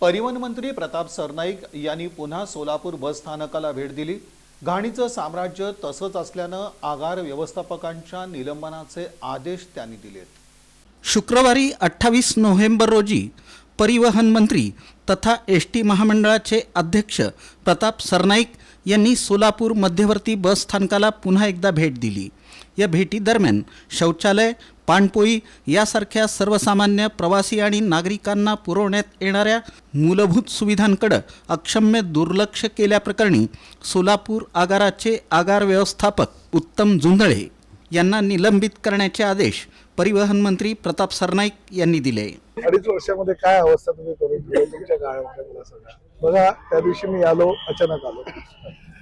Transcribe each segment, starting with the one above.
परिवहन मंत्री प्रताप सरनाईक यांनी पुन्हा सोलापूर बस स्थानकाला भेट दिली. घाणीचं साम्राज्य तसंच असल्यानं आगार व्यवस्थापकांच्या निलंबनाचे आदेश त्यांनी दिलेत. शुक्रवारी अठ्ठावीस नोव्हेंबर रोजी परिवहन मंत्री तथा एस टी महामंडळाचे अध्यक्ष प्रताप सरनाईक यांनी सोलापूर मध्यवर्ती बस स्थानकाला पुन्हा एकदा भेट दिली. या भेटीदरम्यान शौचालय पाणपोई यासारख्या सर्वसामान्य प्रवासी आणि नागरिकांना पुरवण्यात येणाऱ्या मूलभूत सुविधांकडं अक्षम्य दुर्लक्ष केल्याप्रकरणी सोलापूर आगाराचे आगार व्यवस्थापक उत्तम जुंधळे यांना निलंबित करण्याचे आदेश परिवहन मंत्री प्रताप सरनाईक यांनी दिले. अडीच वर्षामध्ये काय अवस्था तुम्ही करून तुमच्या बघा त्या दिवशी मी आलो अचानक आलो.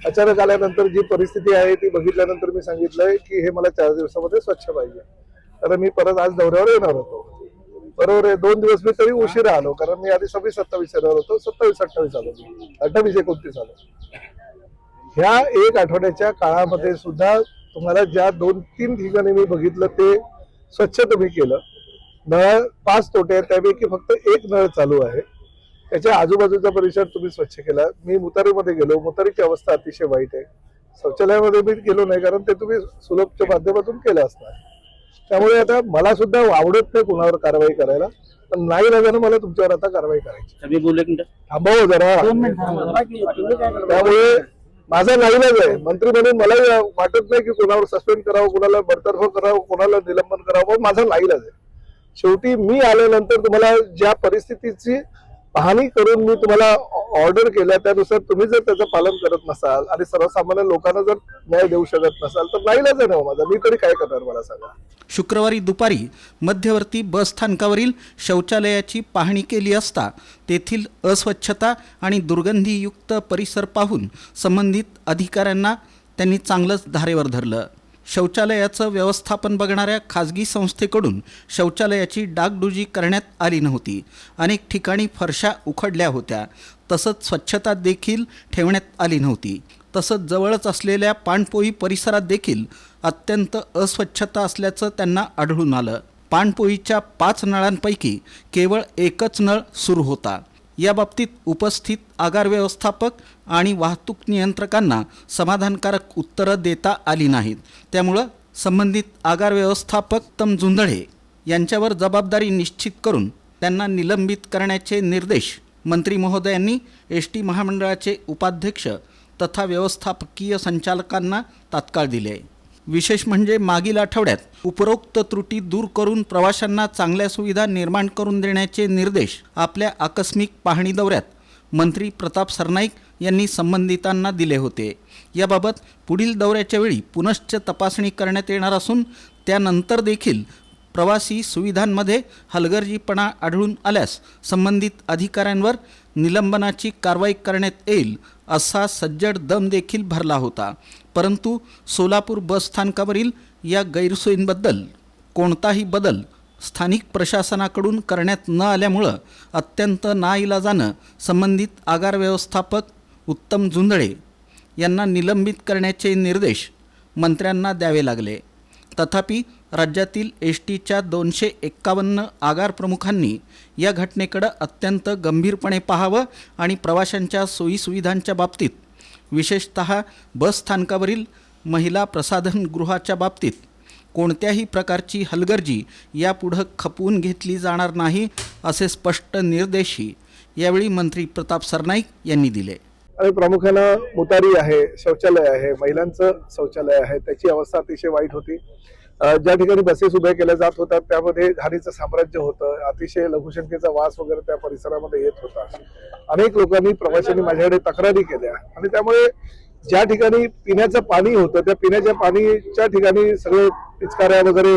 अचानक आल्यानंतर जी परिस्थिती आहे ती बघितल्यानंतर मी सांगितलंय की हे मला चार दिवसामध्ये स्वच्छ पाहिजे. तर मी परत आज दौऱ्यावर येणार होतो. बरोबर आहे दोन दिवस मी तरी उशिरा आलो कारण मी आधी सव्वीस सत्तावीस येणार होतो सत्तावीस अठ्ठावीस आलो मी. अठ्ठावीस एकोणतीस आलो. ह्या एक आठवड्याच्या काळामध्ये सुद्धा तुम्हाला ज्या दोन तीन ठिकाणी मी बघितलं ते स्वच्छ तुम्ही केलं. नळ पाच तोटे आहेत त्यापैकी फक्त एक नळ चालू आहे. त्याच्या आजूबाजूचा परिसर तुम्ही स्वच्छ केला. मी मुतारीमध्ये गेलो. मुतारीची अवस्था अतिशय वाईट आहे. शौचालयामध्ये मी गेलो नाही कारण ते तुम्ही सुलभच्या माध्यमातून केलं असणार. त्यामुळे आता मला सुद्धा आवडत नाही कुणावर कारवाई करायला. पण नाही लागल्यानं मला तुमच्यावर आता कारवाई करायची. अभी बोलू एक मिनट थांबव जरा. त्यामुळे माझा नाईलाज आहे. मंत्री म्हणून मला वाटत नाही की कोणावर सस्पेंड करावं कोणाला बडतर्फ करावं कोणाला निलंबन करावं. माझा नाईलाज आहे. शेवटी मी आल्यानंतर तुम्हाला ज्या परिस्थितीची पाहणी करून मी तुम्हाला ऑर्डर केल्या त्यानुसार तुम्ही जर त्याचं पालन करत नसाल आणि सर्वसामान्य लोकांना जर न्याय देऊ शकत नसाल तर नाही आहे हो ना माझा. मी तरी काय करणार मला सांगा? शुक्रवारी दुपारी मध्यवर्ती बस स्थानकावरील शौचालयाची पाहणी केली असता तेथील अस्वच्छता आणि दुर्गंधीयुक्त परिसर पाहून संबंधित अधिकाऱ्यांना त्यांनी चांगलंच धारेवर धरलं. शौचालयाचं व्यवस्थापन बघणाऱ्या खाजगी संस्थेकडून शौचालयाची डागडुजी करण्यात आली नव्हती. अनेक ठिकाणी फरशा उखडल्या होत्या. तसंच स्वच्छता देखील ठेवण्यात आली नव्हती. तसंच जवळच असलेल्या पाणपोई परिसरात देखील अत्यंत अस्वच्छता असल्याचं त्यांना आढळून आलं. पाणपोईच्या पाच नळांपैकी केवळ एकच नळ सुरू होता. याबाबतीत उपस्थित आगार व्यवस्थापक आणि वाहतूक नियंत्रकांना समाधानकारक उत्तरं देता आली नाहीत. त्यामुळं संबंधित आगार व्यवस्थापक तम जुंधळे यांच्यावर जबाबदारी निश्चित करून त्यांना निलंबित करण्याचे निर्देश मंत्री महोदयांनी एस टी महामंडळाचे उपाध्यक्ष तथा व्यवस्थापकीय संचालकांना तात्काळ दिले. आहे विशेष म्हणजे मागील आठवड्यात उपरोक्त त्रुटी दूर करून प्रवाशांना चांगल्या सुविधा निर्माण करून देण्याचे निर्देश आपल्या आकस्मिक पाहणी दौऱ्यात मंत्री प्रताप सरनाईक यांनी संबंधितांना दिले होते. याबाबत पुढील दौऱ्याच्या वेळी पुनश्च तपासणी करण्यात येणार असून त्यानंतर देखील प्रवासी सुविधांमध्ये हलगर्जीपणा आढळून आल्यास संबंधित अधिकाऱ्यांवर निलंबनाची कारवाई करण्यात येईल असा सज्जड दम देखील भरला होता. परंतु सोलापूर बस स्थानकावरील या गैरसोयींबद्दल कोणताही बदल स्थानिक प्रशासनाकडून करण्यात न आल्यामुळं अत्यंत नाईलाजानं संबंधित आगार व्यवस्थापक उत्तम झुंजळे यांना निलंबित करण्याचे निर्देश मंत्र्यांना द्यावे लागले. तथापि राज्यातील एस टीच्या दोनशे एक्कावन्न आगार प्रमुखांनी या घटनेकडं अत्यंत गंभीरपणे पाहावं आणि प्रवाशांच्या सोयीसुविधांच्या बाबतीत विशेषत बस स्थानकावरील महिला प्रसाधनगृहाच्या बाबतीत कोणत्याही प्रकारची हलगर्जी यापुढं खपवून घेतली जाणार नाही असे स्पष्ट निर्देशही यावेळी मंत्री प्रताप सरनाईक यांनी दिले. आणि प्रामुख्यानं मुतारी आहे शौचालय आहे महिलांचं शौचालय आहे त्याची अवस्था अतिशय वाईट होती. ज्या ठिकाणी बसेस उभ्या केल्या जात होत्या त्यामध्ये घाणीचं साम्राज्य होतं. अतिशय लघुशंकेचा वास वगैरे त्या परिसरामध्ये येत होता. अनेक लोकांनी प्रवाशांनी माझ्याकडे तक्रारी केल्या. आणि त्यामुळे ज्या ठिकाणी पिण्याचं पाणी होतं त्या पिण्याच्या पाणीच्या ठिकाणी सगळे पिचकाऱ्या वगैरे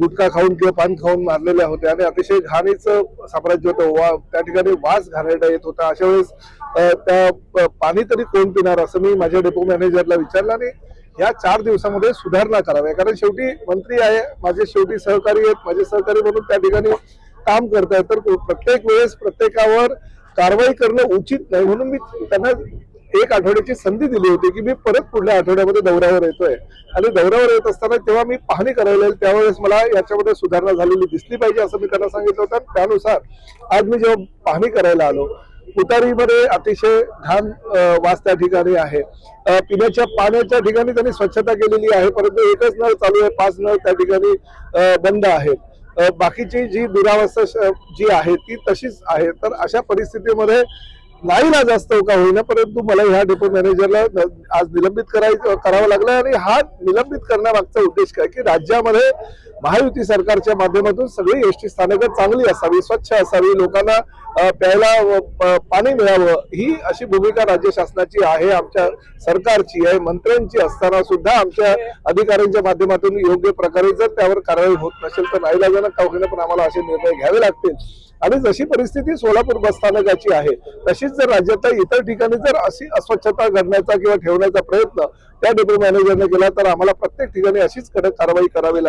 गुटखा खाऊन किंवा पान खाऊन मारलेल्या होत्या. आणि अतिशय घाणीचं साम्राज्य होतं. वा त्या ठिकाणी वास घाणेरडा येत होता. अशा वेळेस त्या प- पाणी तरी कोण पिणार असं मी माझ्या डेपो मॅनेजरला विचारलं आणि या चार दिवसामध्ये सुधारणा कराव्या कारण शेवटी मंत्री आहे माझे शेवटी सहकारी आहेत माझे सहकारी म्हणून त्या ठिकाणी काम करतायत तर प्रत्येक वेळेस प्रत्येकावर कारवाई करणं उचित नाही म्हणून मी त्यांना एक आठवड्याची संधी दिली होती की मी परत पुढल्या आठवड्यामध्ये दौऱ्यावर येतोय. आणि दौऱ्यावर येत असताना तेव्हा मी पाहणी करायला येईल त्यावेळेस मला याच्यामध्ये सुधारणा झालेली दिसली पाहिजे असं मी त्यांना सांगितलं होतं. त्यानुसार आज मी जेव्हा पाहणी करायला आलो उतारीमध्ये अतिशय घाण वास त्या ठिकाणी आहे. पिण्याच्या पाण्याच्या ठिकाणी त्यांनी स्वच्छता केलेली आहे परंतु एकच नळ चालू आहे पाच नळ त्या ठिकाणी बंद आहेत. बाकीची जी दुरावस्था श- जी आहे ती तशीच आहे. तर अशा परिस्थितीमध्ये नाही ना जास्त का होईना परंतु मला ह्या डेपो मॅनेजरला आज निलंबित करायचं करावं लागलं आणि हा निलंबित करण्यामागचा उद्देश काय? की राज्यामध्ये महायुती सरकारच्या माध्यमातून सगळी एसटी स्थानकं चांगली असावी स्वच्छ असावी लोकांना प्यायला व पाणी मिळावं ही अशी भूमिका राज्य शासनाची आहे आमच्या सरकारची आहे मंत्र्यांची असताना सुद्धा आमच्या अधिकाऱ्यांच्या माध्यमातून योग्य प्रकारे जर त्यावर कारवाई होत नसेल तर नाईलाजानं का होईना पण आम्हाला असे निर्णय घ्यावे लागतील. आणि जशी परिस्थिती सोलापूर बसस्थानकाची आहे तशीच जर राज्याच्या इतर ठिकाणी जर अशी अस्वच्छता घडण्याचा किंवा ठेवण्याचा प्रयत्न त्या डेप्युटी मॅनेजरने केला तर आम्हाला प्रत्येक ठिकाणी अशीच कडक कारवाई करावी लागेल.